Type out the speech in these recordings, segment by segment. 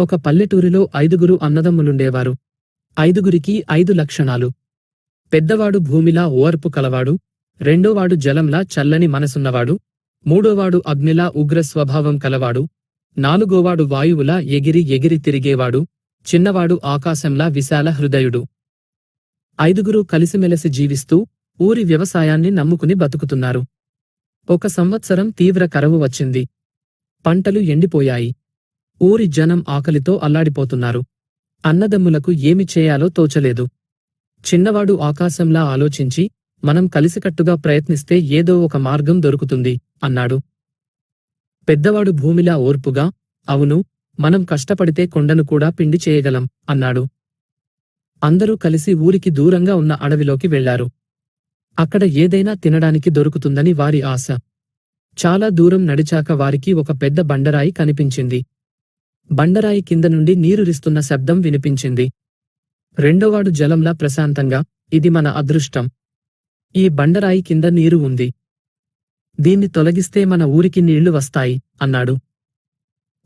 ఒక పల్లెటూరిలో ఐదుగురు అన్నదమ్ములుండేవారు. ఐదుగురికి ఐదు లక్షణాలు. పెద్దవాడు భూమిలా ఓర్పు కలవాడు రెండోవాడు జలంలా చల్లని మనసున్నవాడు మూడోవాడు అగ్నిలా ఉగ్ర స్వభావం కలవాడు నాలుగోవాడు వాయువులా ఎగిరి ఎగిరి తిరిగేవాడు చిన్నవాడు ఆకాశంలా విశాల హృదయుడు. ఐదుగురు కలిసిమెలిసి జీవిస్తూ ఊరి వ్యవసాయాన్ని నమ్ముకుని బతుకుతున్నారు. ఒక సంవత్సరం తీవ్ర కరవు వచ్చింది. పంటలు ఎండిపోయాయి. ఊరి జనం ఆకలితో అల్లాడిపోతున్నారు. అన్నదమ్ములకు ఏమి చేయాలో తోచలేదు. చిన్నవాడు ఆకాశంలా ఆలోచించి మనం కలిసికట్టుగా ప్రయత్నిస్తే ఏదో ఒక మార్గం దొరుకుతుంది అన్నాడు. పెద్దవాడు భూమిలా ఓర్పుగా అవును మనం కష్టపడితే కొండను కూడా పిండి చేయగలం అన్నాడు. అందరూ కలిసి ఊరికి దూరంగా ఉన్న అడవిలోకి వెళ్ళారు అక్కడ ఏదైనా తినడానికి దొరుకుతుందని వారి ఆశ. చాలా దూరం నడిచాక వారికి ఒక పెద్ద బండరాయి కనిపించింది. బండరాయి కింద నుండి నీరురిస్తున్న శబ్దం వినిపించింది. రెండోవాడు జలంలా ప్రశాంతంగా ఇది మన అదృష్టం. ఈ బండరాయి కింద నీరు ఉంది. దీన్ని తొలగిస్తే మన ఊరికి నీళ్ళు వస్తాయి అన్నాడు.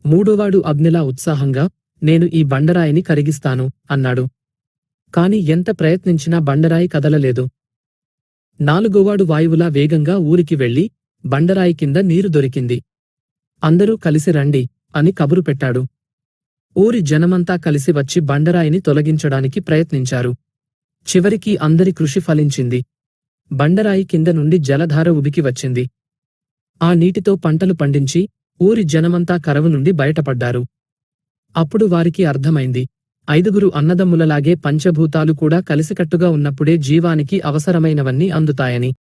మూడోవాడు అగ్నిలా ఉత్సాహంగా నేను ఈ బండరాయిని కరిగిస్తాను అన్నాడు. కాని ఎంత ప్రయత్నించినా బండరాయి కదలలేదు. నాలుగోవాడు వాయువులా వేగంగా ఊరికి వెళ్ళి బండరాయి కింద నీరు దొరికింది. అందరూ కలిసి రండి. అని కబురు పెట్టాడు. ఊరి జనమంతా కలిసి వచ్చి బండరాయిని తొలగించడానికి ప్రయత్నించారు. చివరికి అందరి కృషి ఫలించింది. బండరాయి కింద నుండి జలధార ఉబికి వచ్చింది. ఆ నీటితో పంటలు పండించి ఊరి జనమంతా కరవు నుండి బయటపడ్డారు. అప్పుడు వారికి అర్థమైంది. ఐదుగురు అన్నదమ్ములలాగే పంచభూతాలు కూడా కలిసికట్టుగా ఉన్నప్పుడే జీవానికి అవసరమైనవన్నీ అందుతాయని.